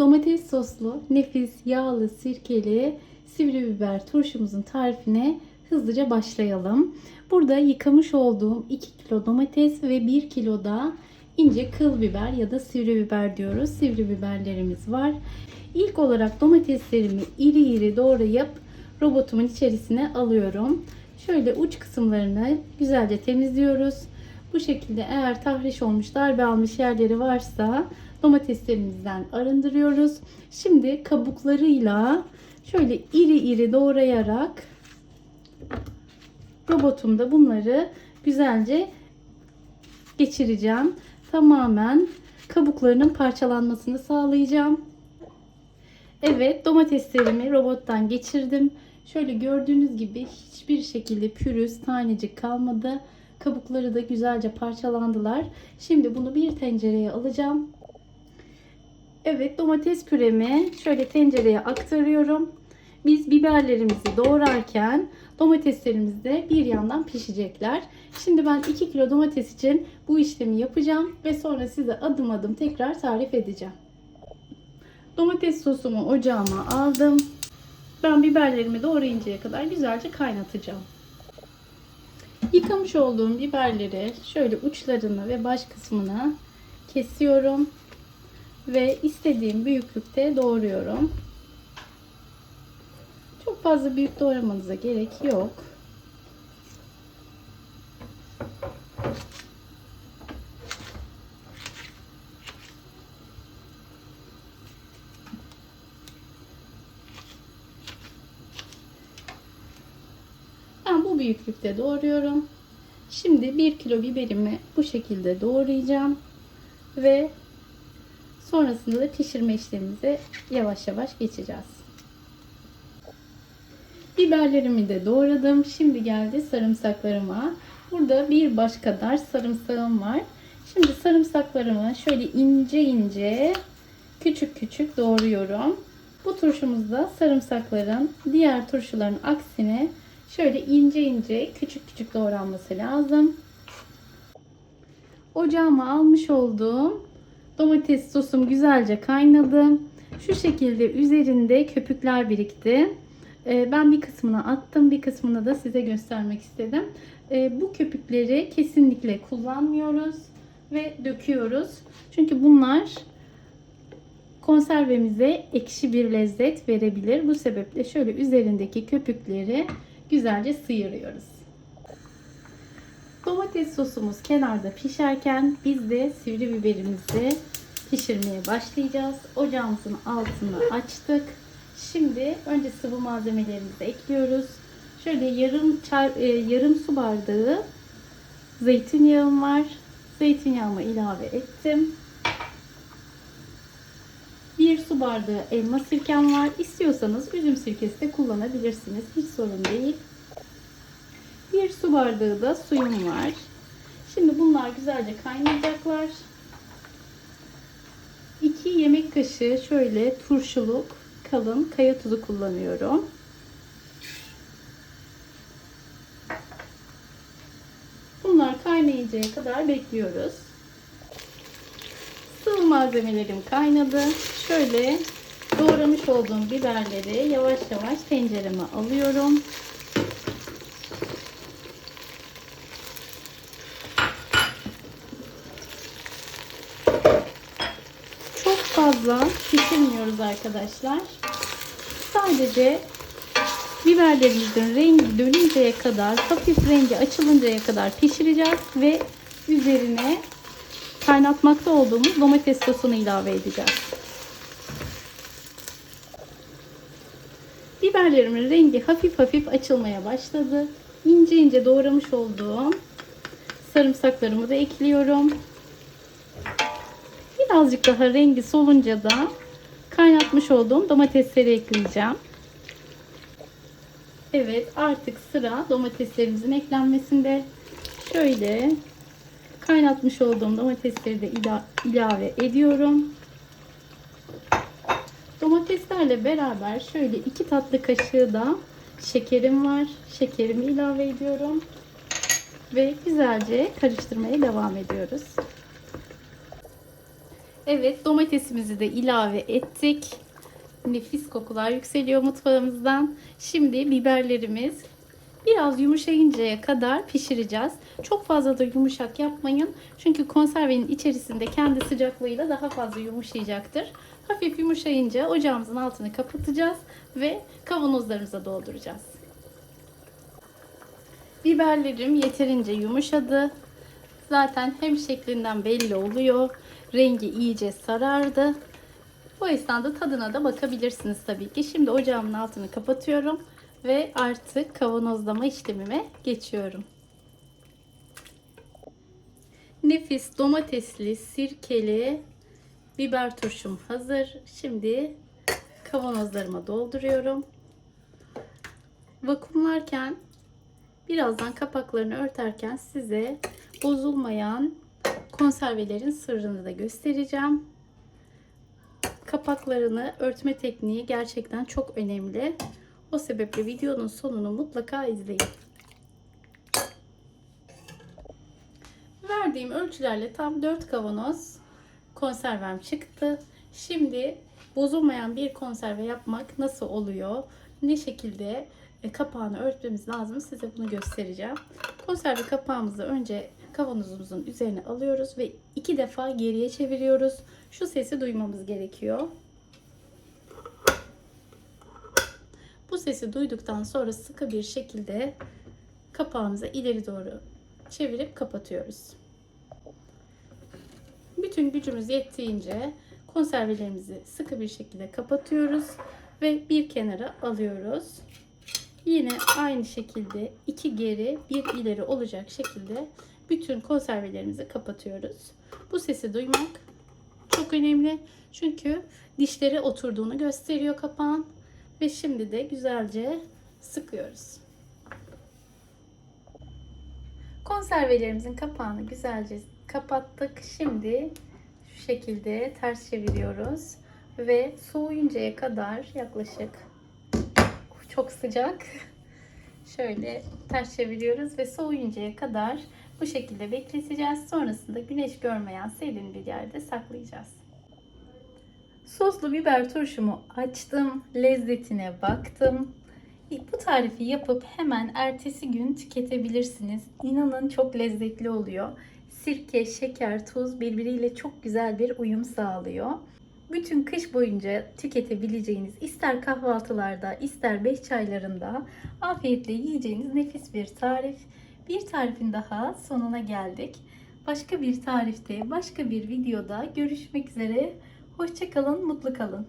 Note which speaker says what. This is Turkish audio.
Speaker 1: Domates soslu, nefis, yağlı, sirkeli sivri biber turşumuzun tarifine hızlıca başlayalım. Burada yıkamış olduğum 2 kilo domates ve 1 kilo da ince kıl biber ya da sivri biber diyoruz. Sivri biberlerimiz var. İlk olarak domateslerimi iri iri doğrayıp robotumun içerisine alıyorum. Şöyle uç kısımlarını güzelce temizliyoruz. Bu şekilde eğer tahriş olmuş, darbe almış yerleri varsa domateslerimizden arındırıyoruz. Şimdi kabuklarıyla şöyle iri iri doğrayarak robotumda bunları güzelce geçireceğim. Tamamen kabuklarının parçalanmasını sağlayacağım. Evet domateslerimi robottan geçirdim. Şöyle gördüğünüz gibi hiçbir şekilde pürüz, tanecik kalmadı. Kabukları da güzelce parçalandılar. Şimdi bunu bir tencereye alacağım. Evet domates püremi şöyle tencereye aktarıyorum. Biz biberlerimizi doğrarken domateslerimiz de bir yandan pişecekler. Şimdi ben 2 kilo domates için bu işlemi yapacağım ve sonra size adım adım tekrar tarif edeceğim. Domates sosumu ocağıma aldım. Ben biberlerimi doğrayıncaya kadar güzelce kaynatacağım. Yıkamış olduğum biberleri şöyle uçlarını ve baş kısmını kesiyorum ve istediğim büyüklükte doğruyorum. Çok fazla büyük doğramanıza gerek yok. Ben bu büyüklükte doğruyorum. Şimdi 1 kilo biberimi bu şekilde doğrayacağım ve sonrasında da pişirme işlemimize yavaş yavaş geçeceğiz. Biberlerimi de doğradım. Şimdi geldi sarımsaklarıma. Burada bir baş kadar sarımsağım var. Şimdi sarımsaklarımı şöyle ince ince küçük küçük doğruyorum. Bu turşumuzda sarımsakların diğer turşuların aksine şöyle ince ince küçük küçük doğranması lazım. Ocağıma almış olduğum domates sosum güzelce kaynadı. Şu şekilde üzerinde köpükler birikti. Ee, Ben bir kısmını attım, bir kısmını da size göstermek istedim. Ee, Bu köpükleri kesinlikle kullanmıyoruz ve döküyoruz. Çünkü bunlar konservemize ekşi bir lezzet verebilir. Bu sebeple şöyle üzerindeki köpükleri güzelce sıyırıyoruz. Domates sosumuz kenarda pişerken biz de sivri biberimizi pişirmeye başlayacağız. Ocağımızın altını açtık. Şimdi önce sıvı malzemelerimizi ekliyoruz. Şöyle yarım çay, e, yarım su bardağı zeytinyağım var. Zeytinyağımı ilave ettim. Bir su bardağı elma sirkem var. İstiyorsanız üzüm sirkesi de kullanabilirsiniz. Hiç sorun değil. Bir su bardağı da suyum var. Şimdi bunlar güzelce kaynayacaklar. 2 yemek kaşığı şöyle turşuluk kalın kaya tuzu kullanıyorum. Bunlar kaynayıncaya kadar bekliyoruz. Sıvı malzemelerim kaynadı. Şöyle doğramış olduğum biberleri yavaş yavaş tencereme alıyorum. Çok fazla pişirmiyoruz arkadaşlar. Sadece biberlerimizin rengi dönünceye kadar, hafif rengi açılıncaya kadar pişireceğiz ve üzerine kaynatmakta olduğumuz domates sosunu ilave edeceğiz. Biberlerimin rengi hafif hafif açılmaya başladı. İnce ince doğramış olduğum sarımsaklarımı da ekliyorum. Birazcık daha rengi solunca da kaynatmış olduğum domatesleri ekleyeceğim. Evet artık sıra domateslerimizin eklenmesinde. Şöyle kaynatmış olduğum domatesleri de ila ilave ediyorum. Domateslerle beraber şöyle iki tatlı kaşığı da şekerim var. Şekerimi ilave ediyorum. Ve güzelce karıştırmaya devam ediyoruz. Evet domatesimizi de ilave ettik. Nefis kokular yükseliyor mutfağımızdan. Şimdi biberlerimiz biraz yumuşayıncaya kadar pişireceğiz. Çok fazla da yumuşak yapmayın. Çünkü konservenin içerisinde kendi sıcaklığıyla daha fazla yumuşayacaktır. Hafif yumuşayınca ocağımızın altını kapatacağız ve kavanozlarımıza dolduracağız. Biberlerim yeterince yumuşadı. Zaten hem şeklinden belli oluyor. Rengi iyice sarardı. Bu esnada tadına da bakabilirsiniz tabii ki. Şimdi ocağımın altını kapatıyorum ve artık kavanozlama işlemime geçiyorum. Nefis domatesli, sirkeli biber turşum hazır. Şimdi kavanozlarıma dolduruyorum. Vakumlarken birazdan kapaklarını örterken size bozulmayan konservelerin sırrını da göstereceğim. Kapaklarını örtme tekniği gerçekten çok önemli. O sebeple videonun sonunu mutlaka izleyin. Verdiğim ölçülerle tam 4 kavanoz konservem çıktı. Şimdi bozulmayan bir konserve yapmak nasıl oluyor? Ne şekilde e, kapağını örtmemiz lazım size bunu göstereceğim. Konserve kapağımızı önce kavanozumuzun üzerine alıyoruz ve iki defa geriye çeviriyoruz. Şu sesi duymamız gerekiyor. Bu sesi duyduktan sonra sıkı bir şekilde kapağımızı ileri doğru çevirip kapatıyoruz. Bütün gücümüz yettiğince konservelerimizi sıkı bir şekilde kapatıyoruz ve bir kenara alıyoruz. Yine aynı şekilde iki geri bir ileri olacak şekilde bütün konservelerimizi kapatıyoruz. Bu sesi duymak çok önemli. Çünkü dişleri oturduğunu gösteriyor kapağın. Ve şimdi de güzelce sıkıyoruz. Konservelerimizin kapağını güzelce kapattık. Şimdi şu şekilde ters çeviriyoruz. Ve soğuyuncaya kadar yaklaşık çok sıcak. Şöyle ters çeviriyoruz ve soğuyuncaya kadar bu şekilde bekleteceğiz. Sonrasında güneş görmeyen serin bir yerde saklayacağız. Soslu biber turşumu açtım. Lezzetine baktım. Bu tarifi yapıp hemen ertesi gün tüketebilirsiniz. İnanın çok lezzetli oluyor. Sirke, şeker, tuz birbiriyle çok güzel bir uyum sağlıyor. Bütün kış boyunca tüketebileceğiniz ister kahvaltılarda ister beş çaylarında afiyetle yiyeceğiniz nefis bir tarif. Bir tarifin daha sonuna geldik. Başka bir tarifte, başka bir videoda görüşmek üzere. Hoşçakalın, mutlu kalın.